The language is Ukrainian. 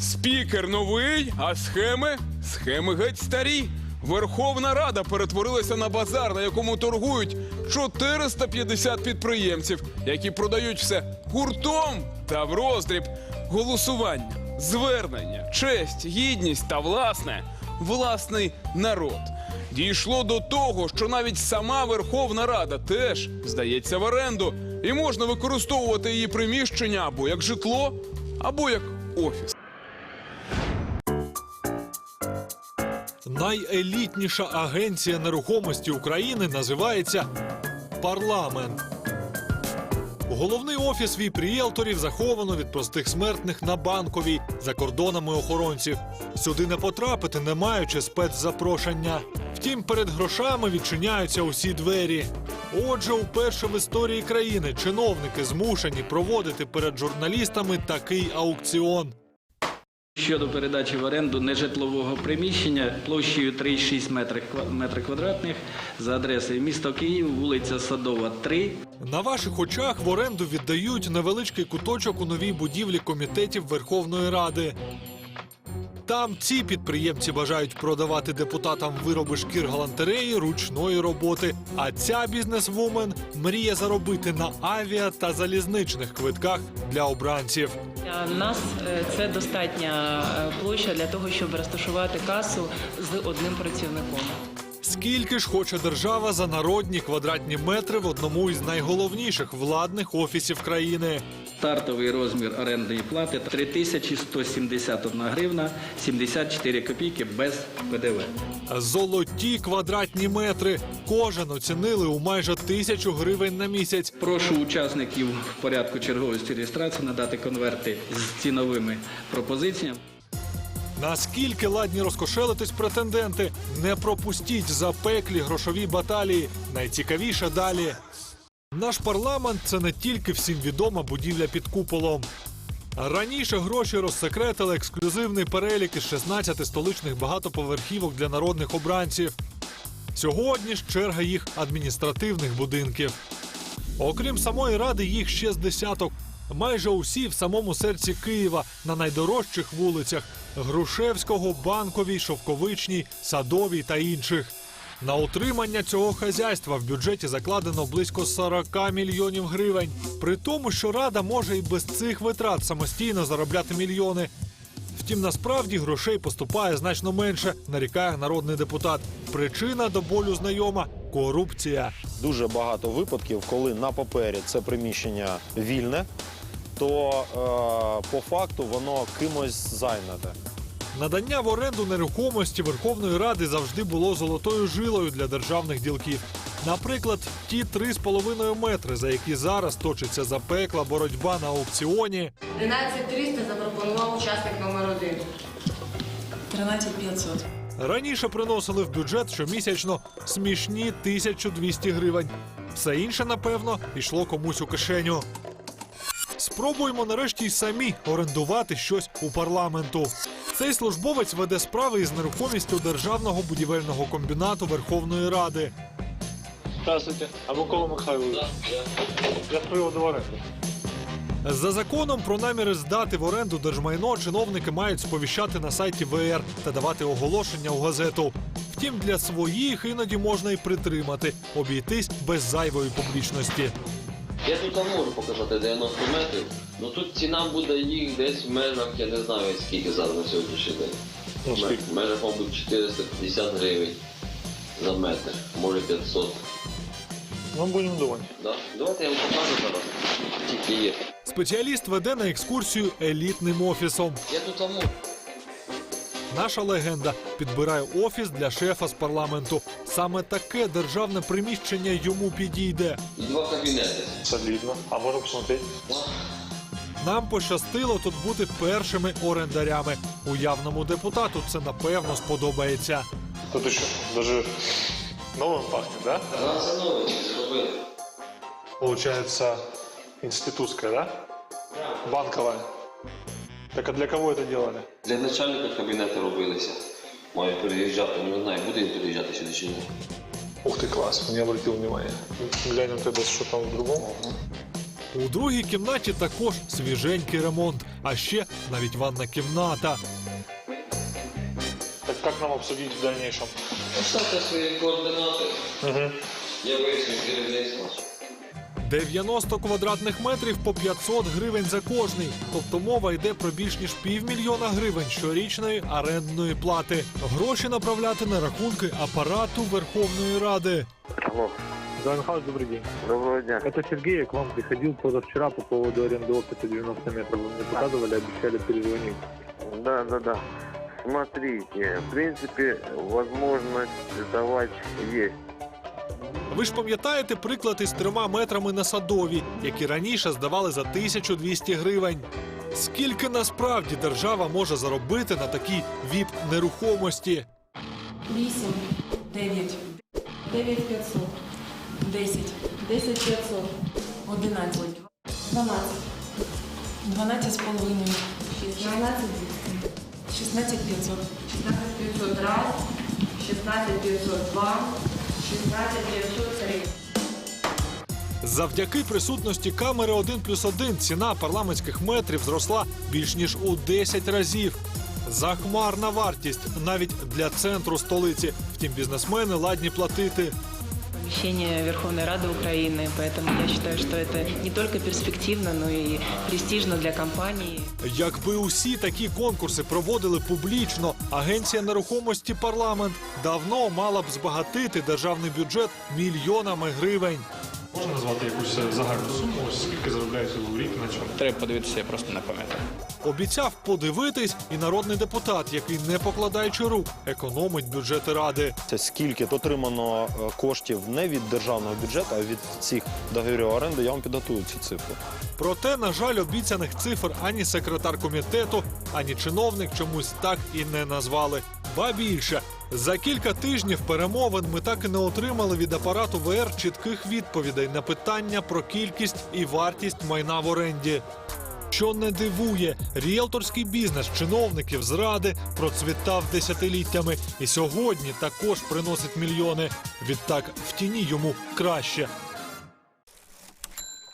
Спікер новий, а схеми? Схеми геть старі. Верховна Рада перетворилася на базар, на якому торгують 450 підприємців, які продають все гуртом та в роздріб. Голосування, звернення, честь, гідність та власне, власний народ. Дійшло до того, що навіть сама Верховна Рада теж здається в оренду, і можна використовувати її приміщення або як житло, або як офіс. Найелітніша агенція нерухомості України називається Парламент. Головний офіс віп ріелторів заховано від простих смертних на банковій за кордонами охоронців. Сюди не потрапити, не маючи спецзапрошення. Втім, перед грошами відчиняються усі двері. Отже, уперше в історії країни чиновники змушені проводити перед журналістами такий аукціон. Щодо передачі в оренду нежитлового приміщення площею 3,6 метри ква- метри квадратних за адресою місто Київ, вулиця Садова, 3, На ваших очах в оренду віддають невеличкий куточок у новій будівлі комітетів Верховної Ради. Там ці підприємці бажають продавати депутатам вироби шкір галантереї ручної роботи. А ця бізнесвумен мріє заробити на авіа та залізничних квитках для обранців. Для нас е, це достатня е, площа для того, щоб розташувати касу з одним працівником. Скільки ж хоче держава за народні квадратні метри в одному із найголовніших владних офісів країни? стартовий розмір орендної плати 3171 гривна 74 копійки без ПДВ. Золоті квадратні метри. Кожен оцінили у майже тисячу гривень на місяць. Прошу учасників в порядку черговості реєстрації надати конверти з ціновими пропозиціями. Наскільки ладні розкошелитись претенденти? Не пропустіть запеклі грошові баталії. Найцікавіше далі. Наш парламент це не тільки всім відома будівля під куполом. Раніше гроші розсекретили ексклюзивний перелік із 16 столичних багатоповерхівок для народних обранців. Сьогодні ж черга їх адміністративних будинків. Окрім самої ради, їх ще з десяток. Майже усі в самому серці Києва на найдорожчих вулицях Грушевського, Банковій, Шовковичній, Садовій та інших. На утримання цього хазяйства в бюджеті закладено близько 40 мільйонів гривень. При тому, що рада може і без цих витрат самостійно заробляти мільйони. Втім, насправді грошей поступає значно менше, нарікає народний депутат. Причина до болю знайома корупція. дуже багато випадків, коли на папері це приміщення вільне, то е, по факту воно кимось зайняте. Надання в оренду нерухомості Верховної Ради завжди було золотою жилою для державних ділків. Наприклад, ті 3,5 метри, за які зараз точиться запекла боротьба на аукціоні, 11300 запропонував учасник номер один. 13500. раніше приносили в бюджет щомісячно смішні 1200 гривень. Все інше, напевно, йшло комусь у кишеню. Спробуємо нарешті й самі орендувати щось у парламенту. Цей службовець веде справи із нерухомістю державного будівельного комбінату Верховної Ради. Здравствуйте. А Микола Михайлович? Я з приводу оренди. За законом про наміри здати в оренду держмайно чиновники мають сповіщати на сайті ВР та давати оголошення у газету. Втім, для своїх іноді можна й притримати, обійтись без зайвої публічності. Я тут вам можу показати 90 метрів, ну тут ціна буде їх десь в межах, я не знаю скільки зараз на сьогоднішній день. Ну, В межах, мабуть, 450 гривень за метр, може 500. Ну, будемо думати. Да? Давайте я вам покажу зараз, скільки є. Спеціаліст веде на екскурсію елітним офісом. Я тут вам можу. Наша легенда підбирає офіс для шефа з парламенту. Саме таке державне приміщення йому підійде. Два кабінети. Солідно. А можна посмотреть? Нам пощастило тут бути першими орендарями. Уявному депутату це напевно сподобається. Тут еще даже новым пахнет, да? Да, це нове, зробили. Получается, институтская, да? Банковая. Так а для кого это делали? Для начальника кабінети робилися. Має переїжджати, не знаю, буде він переїжджати сюди чи ні. Ух ты, класс, не обратил внимания. Глянем тогда, что там в другом. У другій кімнаті також свіженький ремонт, а ще навіть ванна кімната. Так как нам обсудить в дальнейшем? Поставте свої координати. Я виясню керівництво. 90 квадратних метрів по 500 гривень за кожний. Тобто мова йде про більш ніж півмільйона гривень щорічної орендної плати. Гроші направляти на рахунки апарату Верховної Ради. Иван Михайлович, добрый день. Доброго дня. Это Сергей, я к вам приходил позавчера по поводу аренды оптика 90 метров. Вы мне показывали, обещали перезвонить. Да, да, да. Смотрите, в принципе, возможность давать есть. Ви ж пам'ятаєте приклад із трьома метрами на садові, які раніше здавали за 1200 гривень. Скільки насправді держава може заробити на такій віп нерухомості? 8, 9, 9 500, 10, 10 500, 11, 12, 12 з половиною, 16 16 500. 16 500 раз, 16 502, 16 503. Завдяки присутності камери 1 плюс 1 ціна парламентських метрів зросла більш ніж у 10 разів. Захмарна вартість навіть для центру столиці. Втім, бізнесмени ладні платити Помещение Верховной Рады Украины, поэтому я считаю, что это не только перспективно, но и престижно для компании. Якби усі такі конкурси проводили публічно, агенція нерухомості парламент давно мала б збагатити державний бюджет мільйонами гривень. Можна назвати якусь загальну суму? Ось скільки заробляєте ви в рік на чому? Треба подивитися, я просто не пам'ятаю. Обіцяв подивитись і народний депутат, який, не покладаючи рук, економить бюджети ради. Це скільки отримано е, коштів не від державного бюджету, а від цих договорів оренди, я вам підготую ці цифри. Проте, на жаль, обіцяних цифр ані секретар комітету, ані чиновник чомусь так і не назвали. Ба більше за кілька тижнів перемовин ми так і не отримали від апарату ВР чітких відповідей на питання про кількість і вартість майна в оренді. Що не дивує, ріелторський бізнес чиновників зради процвітав десятиліттями і сьогодні також приносить мільйони. Відтак в тіні йому краще.